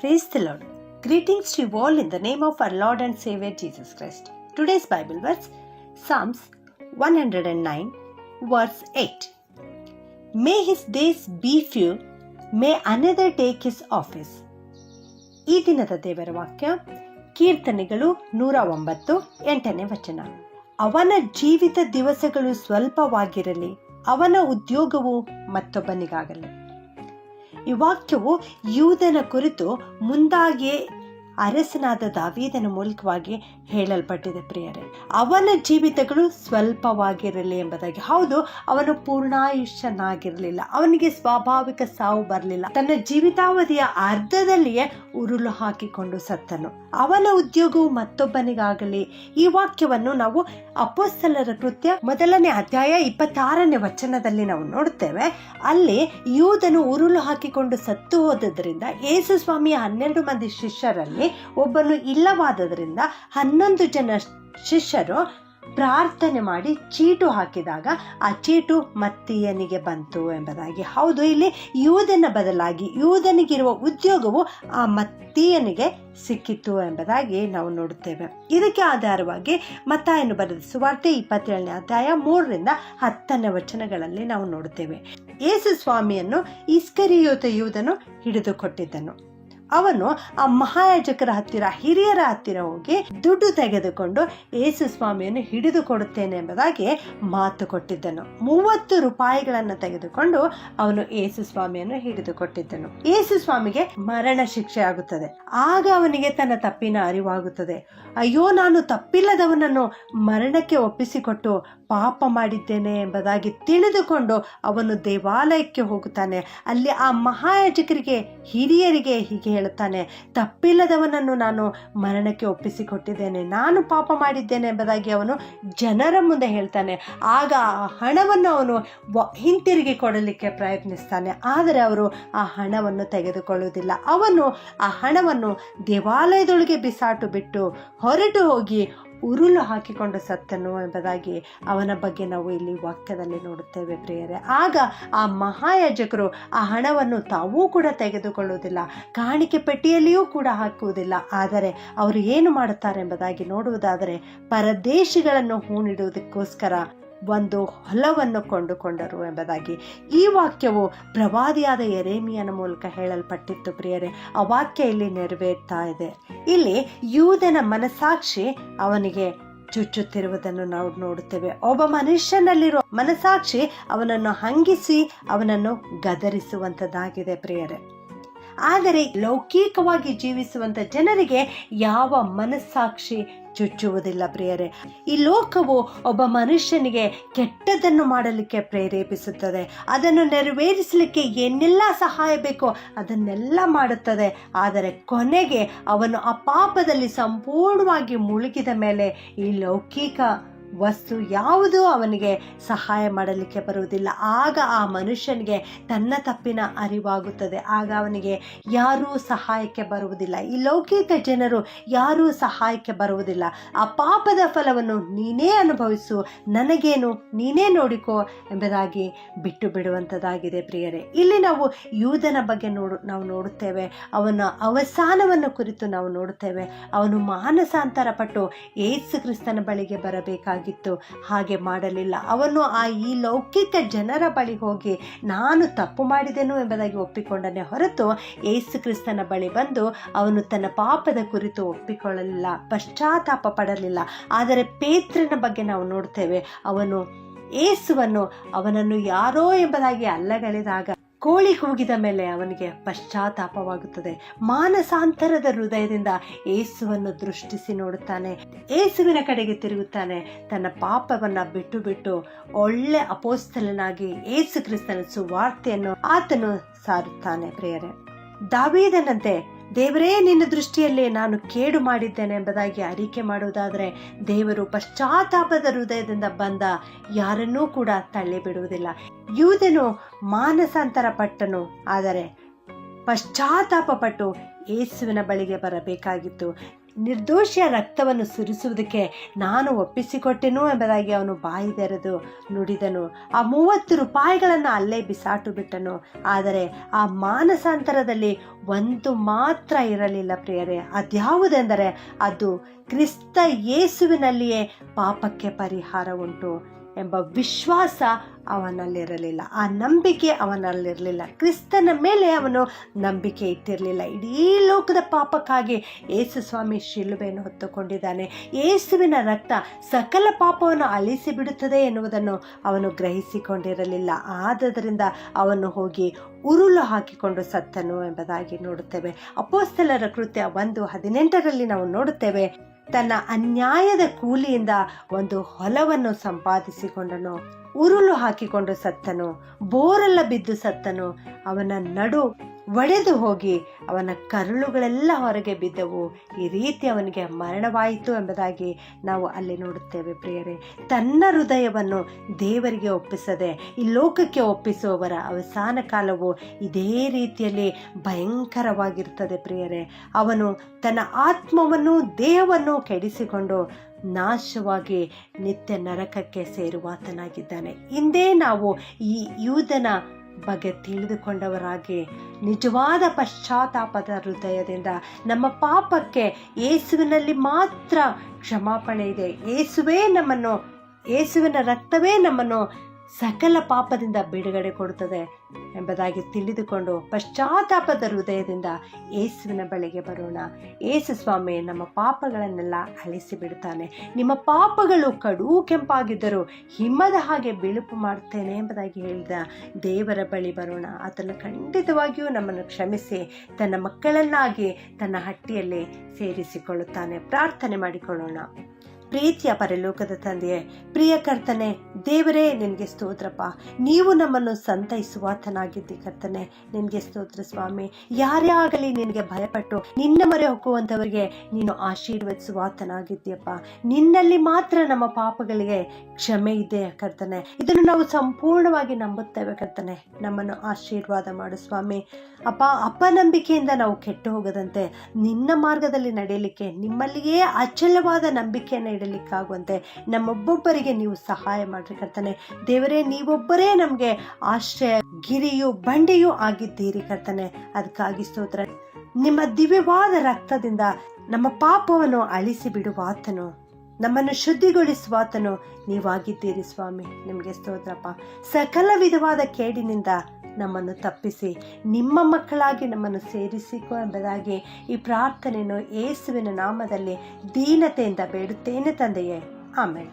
Praise the Lord. Greetings to you all in the name of our Lord and Savior Jesus Christ. Today's Bible verse Psalms 109, verse 8. May his days be few, may another take his office. ಈ ದಿನದ ದೇವರ ವಾಕ್ಯ ಕೀರ್ತನೆಗಳು ನೂರ ಒಂಬತ್ತು ಎಂಟನೇ ವಚನ ಅವನ ಜೀವಿತ ದಿವಸಗಳು ಸ್ವಲ್ಪವಾಗಿರಲಿ ಅವನ ಉದ್ಯೋಗವು ಮತ್ತೊಬ್ಬನಿಗಾಗಲಿ ಈ ವಾಕ್ಯವು ಯೂದನ ಕುರಿತು ಮುಂದಾಗಿಯೇ ಅರಸನಾದ ದಾವೀದನ ಮೂಲಕವಾಗಿ ಹೇಳಲ್ಪಟ್ಟಿದೆ ಪ್ರಿಯರೇ. ಅವನ ಜೀವಿತಗಳು ಸ್ವಲ್ಪವಾಗಿರಲಿ ಎಂಬುದಾಗಿ. ಹೌದು, ಅವನು ಪೂರ್ಣಾಯುಷ್ಯನಾಗಿರಲಿಲ್ಲ. ಅವನಿಗೆ ಸ್ವಾಭಾವಿಕ ಸಾವು ಬರಲಿಲ್ಲ. ತನ್ನ ಜೀವಿತಾವಧಿಯ ಅರ್ಧದಲ್ಲಿಯೇ ಉರುಳು ಹಾಕಿಕೊಂಡು ಸತ್ತನು. ಅವನ ಉದ್ಯೋಗವು ಮತ್ತೊಬ್ಬನಿಗಾಗಲಿ. ಈ ವಾಕ್ಯವನ್ನು ನಾವು ಅಪೋಸ್ತಲರ ಕೃತ್ಯ ಮೊದಲನೇ ಅಧ್ಯಾಯ ಇಪ್ಪತ್ತಾರನೇ ವಚನದಲ್ಲಿ ನಾವು ನೋಡ್ತೇವೆ ಅಲ್ಲಿ ಯೂದನು ಉರುಳು ಹಾಕಿಕೊಂಡು ಸತ್ತು ಹೋದದ್ರಿಂದ ಯೇಸು ಸ್ವಾಮಿಯ ಹನ್ನೆರಡು ಮಂದಿ ಶಿಷ್ಯರಲ್ಲಿ ಒಬ್ಬನು ಇಲ್ಲವಾದದರಿಂದ ಹನ್ನೊಂದು ಜನ ಶಿಷ್ಯರು ಪ್ರಾರ್ಥನೆ ಮಾಡಿ ಚೀಟು ಹಾಕಿದಾಗ ಆ ಚೀಟು ಮತ್ತೀಯನಿಗೆ ಬಂತು ಎಂಬುದಾಗಿ. ಹೌದು, ಇಲ್ಲಿ ಯೂದನ ಬದಲಾಗಿ ಯೂದನಿಗಿರುವ ಉದ್ಯೋಗವು ಆ ಮತ್ತೀಯನಿಗೆ ಸಿಕ್ಕಿತು ಎಂಬುದಾಗಿ ನಾವು ನೋಡುತ್ತೇವೆ. ಇದಕ್ಕೆ ಆಧಾರವಾಗಿ ಮತ್ತಾಯನ್ನು ಬರೆದ ಸುವಾರ್ತೆ ಇಪ್ಪತ್ತೇಳನೇ ಅಧ್ಯಾಯ ಮೂರರಿಂದ ಹತ್ತನೇ ವಚನಗಳಲ್ಲಿ ನಾವು ನೋಡುತ್ತೇವೆ. ಯೇಸು ಸ್ವಾಮಿಯನ್ನು ಇಸ್ಕರಿಯೋತ ಯೂದನು ಹಿಡಿದುಕೊಟ್ಟಿದ್ದನು. ಅವನು ಆ ಮಹಾಯಾಜಕರ ಹತ್ತಿರ, ಹಿರಿಯರ ಹತ್ತಿರ ಹೋಗಿ ದುಡ್ಡು ತೆಗೆದುಕೊಂಡು ಯೇಸು ಸ್ವಾಮಿಯನ್ನು ಹಿಡಿದು ಕೊಡುತ್ತೇನೆ ಎಂಬುದಾಗಿ ಮಾತು ಕೊಟ್ಟಿದ್ದನು. ಮೂವತ್ತು ರೂಪಾಯಿಗಳನ್ನು ತೆಗೆದುಕೊಂಡು ಅವನು ಯೇಸು ಸ್ವಾಮಿಯನ್ನು ಹಿಡಿದು ಕೊಟ್ಟಿದ್ದನು. ಯೇಸು ಸ್ವಾಮಿಗೆ ಮರಣ ಶಿಕ್ಷೆ ಆಗುತ್ತದೆ. ಆಗ ಅವನಿಗೆ ತನ್ನ ತಪ್ಪಿನ ಅರಿವಾಗುತ್ತದೆ. ಅಯ್ಯೋ, ನಾನು ತಪ್ಪಿಲ್ಲದವನನ್ನು ಮರಣಕ್ಕೆ ಒಪ್ಪಿಸಿಕೊಟ್ಟು ಪಾಪ ಮಾಡಿದ್ದೇನೆ ಎಂಬುದಾಗಿ ತಿಳಿದುಕೊಂಡು ಅವನು ದೇವಾಲಯಕ್ಕೆ ಹೋಗುತ್ತಾನೆ. ಅಲ್ಲಿ ಆ ಮಹಾಯಾಜಕರಿಗೆ, ಹಿರಿಯರಿಗೆ ಹೀಗೆ ಹೇಳುತ್ತಾನೆ, ತಪ್ಪಿಲ್ಲದವನನ್ನು ನಾನು ಮರಣಕ್ಕೆ ಒಪ್ಪಿಸಿಕೊಟ್ಟಿದ್ದೇನೆ. ನಾನು ಪಾಪ ಮಾಡಿದ್ದೇನೆ ಎಂಬುದಾಗಿ ಅವನು ಜನರ ಮುಂದೆ ಹೇಳ್ತಾನೆ. ಆಗ ಆ ಹಣವನ್ನು ಅವನು ಹಿಂತಿರುಗಿ ಕೊಡಲಿಕ್ಕೆ ಪ್ರಯತ್ನಿಸ್ತಾನೆ. ಆದರೆ ಅವರು ಆ ಹಣವನ್ನು ತೆಗೆದುಕೊಳ್ಳುವುದಿಲ್ಲ. ಅವನು ಆ ಹಣವನ್ನು ದೇವಾಲಯದೊಳಗೆ ಬಿಸಾಟು ಬಿಟ್ಟು ಹೊರಟು ಹೋಗಿ ಉರುಳು ಹಾಕಿಕೊಂಡು ಸತ್ತನು ಎಂಬುದಾಗಿ ಅವನ ಬಗ್ಗೆ ನಾವು ಇಲ್ಲಿ ವಾಕ್ಯದಲ್ಲಿ ನೋಡುತ್ತೇವೆ ಪ್ರಿಯರೇ. ಆಗ ಆ ಮಹಾಯಾಜಕರು ಆ ಹಣವನ್ನು ತಾವೂ ಕೂಡ ತೆಗೆದುಕೊಳ್ಳುವುದಿಲ್ಲ, ಕಾಣಿಕೆ ಪೆಟ್ಟಿಯಲ್ಲಿಯೂ ಕೂಡ ಹಾಕುವುದಿಲ್ಲ. ಆದರೆ ಅವರು ಏನು ಮಾಡುತ್ತಾರೆ ಎಂಬುದಾಗಿ ನೋಡುವುದಾದರೆ, ಪರದೇಶಿಗಳನ್ನು ಹೂಣಿಡುವುದಕ್ಕೋಸ್ಕರ ಒಂದು ಹೊಲವನ್ನು ಕೊಂಡುಕೊಂಡರು ಎಂಬುದಾಗಿ. ಈ ವಾಕ್ಯವು ಪ್ರವಾದಿಯಾದ ಎರೇಮಿಯನ ಮೂಲಕ ಹೇಳಲ್ಪಟ್ಟಿತ್ತು ಪ್ರಿಯರೇ. ಆ ವಾಕ್ಯ ಇಲ್ಲಿ ನೆರವೇರ್ತಾ ಇದೆ. ಇಲ್ಲಿ ಯೂದನ ಮನಸಾಕ್ಷಿ ಅವನಿಗೆ ಚುಚ್ಚುತ್ತಿರುವುದನ್ನು ನಾವು ನೋಡುತ್ತೇವೆ. ಒಬ್ಬ ಮನುಷ್ಯನಲ್ಲಿರುವ ಮನಸಾಕ್ಷಿ ಅವನನ್ನು ಹಂಗಿಸಿ ಅವನನ್ನು ಗದರಿಸುವಂಥದ್ದಾಗಿದೆ ಪ್ರಿಯರೇ. ಆದರೆ ಲೌಕಿಕವಾಗಿ ಜೀವಿಸುವಂತ ಜನರಿಗೆ ಯಾವ ಮನಸ್ಸಾಕ್ಷಿ ಚುಚ್ಚುವುದಿಲ್ಲ ಪ್ರಿಯರೇ. ಈ ಲೋಕವು ಒಬ್ಬ ಮನುಷ್ಯನಿಗೆ ಕೆಟ್ಟದನ್ನು ಮಾಡಲಿಕ್ಕೆ ಪ್ರೇರೇಪಿಸುತ್ತದೆ. ಅದನ್ನು ನೆರವೇರಿಸಲಿಕ್ಕೆ ಏನೆಲ್ಲ ಸಹಾಯ ಬೇಕೋ ಅದನ್ನೆಲ್ಲ ಮಾಡುತ್ತದೆ. ಆದರೆ ಕೊನೆಗೆ ಅವನು ಆ ಪಾಪದಲ್ಲಿ ಸಂಪೂರ್ಣವಾಗಿ ಮುಳುಗಿದ ಮೇಲೆ ಈ ಲೌಕಿಕ ವಸ್ತು ಯಾವುದೂ ಅವನಿಗೆ ಸಹಾಯ ಮಾಡಲಿಕ್ಕೆ ಬರುವುದಿಲ್ಲ. ಆಗ ಆ ಮನುಷ್ಯನಿಗೆ ತನ್ನ ತಪ್ಪಿನ ಅರಿವಾಗುತ್ತದೆ. ಆಗ ಅವನಿಗೆ ಯಾರೂ ಸಹಾಯಕ್ಕೆ ಬರುವುದಿಲ್ಲ. ಈ ಲೌಕಿಕ ಜನರು ಯಾರೂ ಸಹಾಯಕ್ಕೆ ಬರುವುದಿಲ್ಲ. ಆ ಪಾಪದ ಫಲವನ್ನು ನೀನೇ ಅನುಭವಿಸು, ನನಗೇನು ನೀನೇ ನೋಡಿಕೋ ಎಂಬುದಾಗಿ ಬಿಟ್ಟು ಬಿಡುವಂಥದ್ದಾಗಿದೆ ಪ್ರಿಯರೇ. ಇಲ್ಲಿ ನಾವು ಯೂದನ ಬಗ್ಗೆ ನೋಡು, ನಾವು ನೋಡುತ್ತೇವೆ. ಅವನ ಅವಸಾನವನ್ನು ಕುರಿತು ನಾವು ನೋಡುತ್ತೇವೆ. ಅವನು ಮಾನಸಾಂತರ ಪಟ್ಟು ಏಸು ಕ್ರಿಸ್ತನ ಬಳಿಗೆ ಬರಬೇಕಾಗಿ ಆಗಿತ್ತು. ಹಾಗೆ ಮಾಡಲಿಲ್ಲ. ಅವನು ಆ ಈ ಲೌಕಿಕ ಜನರ ಬಳಿ ಹೋಗಿ, ನಾನು ತಪ್ಪು ಮಾಡಿದೆನು? ಎಂಬುದಾಗಿ ಒಪ್ಪಿಕೊಂಡನೇ ಹೊರತು ಏಸು ಕ್ರಿಸ್ತನ ಬಳಿ ಬಂದು ಅವನು ತನ್ನ ಪಾಪದ ಕುರಿತು ಒಪ್ಪಿಕೊಳ್ಳಲಿಲ್ಲ. ಪಶ್ಚಾತ್ತಾಪ ಪಡಲಿಲ್ಲ. ಆದರೆ ಪೇತ್ರನ ಬಗ್ಗೆ ನಾವು ನೋಡ್ತೇವೆ. ಅವನು ಏಸುವನ್ನು ಅವನನ್ನು ಯಾರೋ ಎಂಬುದಾಗಿ ಅಲ್ಲಗಳೆದಾಗ ಕೋಳಿ ಕೂಗಿದ ಮೇಲೆ ಅವನಿಗೆ ಪಶ್ಚಾತ್ತಾಪವಾಗುತ್ತದೆ. ಮಾನಸಾಂತರದ ಹೃದಯದಿಂದ ಏಸುವನ್ನು ದೃಷ್ಟಿಸಿ ನೋಡುತ್ತಾನೆ. ಏಸುವಿನ ಕಡೆಗೆ ತಿರುಗುತ್ತಾನೆ. ತನ್ನ ಪಾಪವನ್ನ ಬಿಟ್ಟು ಬಿಟ್ಟು ಒಳ್ಳೆ ಅಪೋಸ್ತಲನಾಗಿ ಏಸು ಕ್ರಿಸ್ತನ ಸುವಾರ್ತೆಯನ್ನು ಆತನು ಸಾರುತ್ತಾನೆ ಪ್ರಿಯರೇ. ದಾವೀದನಂತೆ ದೇವರೇ, ನಿನ್ನ ದೃಷ್ಟಿಯಲ್ಲಿ ನಾನು ಕೇಡು ಮಾಡಿದ್ದೇನೆ ಎಂಬುದಾಗಿ ಅರಿಕೆ ಮಾಡುವುದಾದರೆ ದೇವರು ಪಶ್ಚಾತ್ತಾಪದ ಹೃದಯದಿಂದ ಬಂದ ಯಾರನ್ನೂ ಕೂಡ ತಳ್ಳಿ ಬಿಡುವುದಿಲ್ಲ ಯೂದನು ಮಾನಸಾಂತರ ಪಟ್ಟನು, ಆದರೆ ಪಶ್ಚಾತ್ತಾಪ ಪಟ್ಟು ಯೇಸುವಿನ ಬಳಿಗೆ ಬರಬೇಕಾಗಿತ್ತು. ನಿರ್ದೋಷಿಯ ರಕ್ತವನ್ನು ಸುರಿಸುವುದಕ್ಕೆ ನಾನು ಒಪ್ಪಿಸಿಕೊಟ್ಟೆನು ಎಂಬುದಾಗಿ ಅವನು ಬಾಯಿ ತೆರೆದು ನುಡಿದನು. ಆ ಮೂವತ್ತು ರೂಪಾಯಿಗಳನ್ನು ಅಲ್ಲೇ ಬಿಸಾಟು ಬಿಟ್ಟನು. ಆದರೆ ಆ ಮಾನಸಾಂತರದಲ್ಲಿ ಒಂದು ಮಾತ್ರ ಇರಲಿಲ್ಲ ಪ್ರಿಯರೇ. ಅದ್ಯಾವುದೆಂದರೆ ಅದು ಕ್ರಿಸ್ತ ಯೇಸುವಿನಲ್ಲಿಯೇ ಪಾಪಕ್ಕೆ ಪರಿಹಾರ ಉಂಟು ಎಂಬ ವಿಶ್ವಾಸ ಅವನಲ್ಲಿರಲಿಲ್ಲ. ಆ ನಂಬಿಕೆ ಅವನಲ್ಲಿರಲಿಲ್ಲ. ಕ್ರಿಸ್ತನ ಮೇಲೆ ಅವನು ನಂಬಿಕೆ ಇಟ್ಟಿರಲಿಲ್ಲ. ಇಡೀ ಲೋಕದ ಪಾಪಕ್ಕಾಗಿ ಯೇಸು ಸ್ವಾಮಿ ಶಿಲುಬೆಯನ್ನು ಹೊತ್ತುಕೊಂಡಿದ್ದಾನೆ. ಯೇಸುವಿನ ರಕ್ತ ಸಕಲ ಪಾಪವನ್ನು ಅಳಿಸಿ ಬಿಡುತ್ತದೆ ಎನ್ನುವುದನ್ನು ಅವನು ಗ್ರಹಿಸಿಕೊಂಡಿರಲಿಲ್ಲ. ಆದ್ದರಿಂದ ಅವನು ಹೋಗಿ ಉರುಳು ಹಾಕಿಕೊಂಡು ಸತ್ತನು ಎಂಬುದಾಗಿ ನೋಡುತ್ತೇವೆ. ಅಪೋಸ್ತಲರ ಕೃತ್ಯ ಒಂದು ಹದಿನೆಂಟರಲ್ಲಿ ನಾವು ನೋಡುತ್ತೇವೆ. ತನ್ನ ಅನ್ಯಾಯದ ಕೂಲಿಯಿಂದ ಒಂದು ಹೊಲವನ್ನು ಸಂಪಾದಿಸಿಕೊಂಡನು ಉರುಳು ಹಾಕಿಕೊಂಡು ಸತ್ತನು ಬೋರೆಲ್ಲ ಬಿದ್ದು ಸತ್ತನು ಅವನ ನಡು ಒಡೆದು ಹೋಗಿ ಅವನ ಕರುಳುಗಳೆಲ್ಲ ಹೊರಗೆ ಬಿದ್ದವು. ಈ ರೀತಿ ಅವನಿಗೆ ಮರಣವಾಯಿತು ಎಂಬುದಾಗಿ ನಾವು ಅಲ್ಲಿ ನೋಡುತ್ತೇವೆ ಪ್ರಿಯರೇ. ತನ್ನ ಹೃದಯವನ್ನು ದೇವರಿಗೆ ಒಪ್ಪಿಸದೆ, ಈ ಲೋಕಕ್ಕೆ ಒಪ್ಪಿಸುವವರ ಅವಸಾನ ಕಾಲವು ಇದೇ ರೀತಿಯಲ್ಲಿ ಭಯಂಕರವಾಗಿರ್ತದೆ ಪ್ರಿಯರೇ. ಅವನು ತನ್ನ ಆತ್ಮವನ್ನು, ದೇಹವನ್ನು ಕೆಡಿಸಿಕೊಂಡು ನಾಶವಾಗಿ ನಿತ್ಯ ನರಕಕ್ಕೆ ಸೇರುವಾತನಾಗಿದ್ದಾನೆ. ಹಿಂದೆ ನಾವು ಈ ಯೂದನ ಬಗ್ಗೆ ತಿಳಿದುಕೊಂಡವರಾಗಿ ನಿಜವಾದ ಪಶ್ಚಾತ್ತಾಪದ ಹೃದಯದಿಂದ ನಮ್ಮ ಪಾಪಕ್ಕೆ ಏಸುವಿನಲ್ಲಿ ಮಾತ್ರ ಕ್ಷಮಾಪಣೆ ಇದೆ. ಏಸುವೇ ನಮ್ಮನ್ನು ಏಸುವಿನ ರಕ್ತವೇ ನಮ್ಮನ್ನು ಸಕಲ ಪಾಪದಿಂದ ಬಿಡುಗಡೆ ಕೊಡುತ್ತದೆ ಎಂಬುದಾಗಿ ತಿಳಿದುಕೊಂಡು ಪಶ್ಚಾತ್ತಾಪದ ಹೃದಯದಿಂದ ಏಸುವಿನ ಬಳಿಗೆ ಬರೋಣ. ಏಸು ಸ್ವಾಮಿ ನಮ್ಮ ಪಾಪಗಳನ್ನೆಲ್ಲ ಅಳಿಸಿ ಬಿಡುತ್ತಾನೆ. ನಿಮ್ಮ ಪಾಪಗಳು ಕಡು ಕೆಂಪಾಗಿದ್ದರೂ ಹಿಮ್ಮದ ಹಾಗೆ ಬಿಳುಪು ಮಾಡುತ್ತೇನೆ ಎಂಬುದಾಗಿ ಹೇಳಿದ ದೇವರ ಬಳಿ ಬರೋಣ. ಆತನು ಖಂಡಿತವಾಗಿಯೂ ನಮ್ಮನ್ನು ಕ್ಷಮಿಸಿ, ತನ್ನ ಮಕ್ಕಳನ್ನಾಗಿ ತನ್ನ ಹಟ್ಟಿಯಲ್ಲಿ ಸೇರಿಸಿಕೊಳ್ಳುತ್ತಾನೆ. ಪ್ರಾರ್ಥನೆ ಮಾಡಿಕೊಳ್ಳೋಣ. ಪ್ರೀತಿಯ ಪರಲೋಕದ ತಂದೆಯೇ, ಪ್ರಿಯ ಕರ್ತನೆ, ದೇವರೇ, ನಿನಗೆ ಸ್ತೋತ್ರಪ್ಪ. ನೀವು ನಮ್ಮನ್ನು ಸಂತೈಸುವಾತನಾಗಿದ್ದಿ ಕರ್ತನೆ, ನಿನಗೆ ಸ್ತೋತ್ರ ಸ್ವಾಮಿ. ಯಾರೇ ಆಗಲಿ ನಿನಗೆ ಭಯಪಟ್ಟು ನಿನ್ನ ಮೊರೆ ಹೊಕ್ಕುವಂಥವರಿಗೆ ನೀನು ಆಶೀರ್ವದಿಸುವಾತನಾಗಿದ್ದೀಯಪ್ಪ. ನಿನ್ನಲ್ಲಿ ಮಾತ್ರ ನಮ್ಮ ಪಾಪಗಳಿಗೆ ಕ್ಷಮೆ ಇದೆ ಕರ್ತನೆ? ಇದನ್ನು ನಾವು ಸಂಪೂರ್ಣವಾಗಿ ನಂಬುತ್ತೇವೆ ಕರ್ತನೆ. ನಮ್ಮನ್ನು ಆಶೀರ್ವಾದ ಮಾಡು ಸ್ವಾಮಿ. ಅಪ್ಪ ಅಪನಂಬಿಕೆಯಿಂದ ನಾವು ಕೆಟ್ಟು ಹೋಗದಂತೆ ನಿನ್ನ ಮಾರ್ಗದಲ್ಲಿ ನಡೆಯಲಿಕ್ಕೆ ನಿಮ್ಮಲ್ಲಿಯೇ ಅಚಲವಾದ ನಂಬಿಕೆಯನ್ನು ಇಡಲಿಕ್ಕಾಗುವಂತೆ ನಮ್ಮೊಬ್ಬೊಬ್ಬರಿಗೆ ನೀವು ಸಹಾಯ ಮಾಡ್ರಿ ಕರ್ತನೆ. ದೇವರೇ, ನೀವೊಬ್ಬರೇ ನಮಗೆ ಆಶ್ರಯ ಗಿರಿಯು ಬಂಡೆಯೂ ಆಗಿದ್ದೀರಿ ಕರ್ತನೆ. ಅದಕ್ಕಾಗಿ ಸ್ತೋತ್ರ. ನಿಮ್ಮ ದಿವ್ಯವಾದ ರಕ್ತದಿಂದ ನಮ್ಮ ಪಾಪವನ್ನು ಅಳಿಸಿ ಬಿಡುವಾತನು ನಮ್ಮನ್ನು ಶುದ್ಧಿಗೊಳಿಸುವಾತನು. ನೀವಾಗಿದ್ದೀರಿ ಸ್ವಾಮಿ. ನಿಮಗೆ ಸ್ತೋತ್ರಪ್ಪ. ಸಕಲ ವಿಧವಾದ ಕೇಡಿನಿಂದ ನಮ್ಮನ್ನು ತಪ್ಪಿಸಿ, ನಿಮ್ಮ ಮಕ್ಕಳಾಗಿ ನಮ್ಮನ್ನು ಸೇರಿಸಿಕೊ ಎಂಬುದಾಗಿ ಈ ಪ್ರಾರ್ಥನೆಯನ್ನು ಯೇಸುವಿನ ನಾಮದಲ್ಲಿ ದೀನತೆಯಿಂದ ಬೇಡುತ್ತೇನೆ ತಂದೆಯೇ. ಆಮೇಲೆ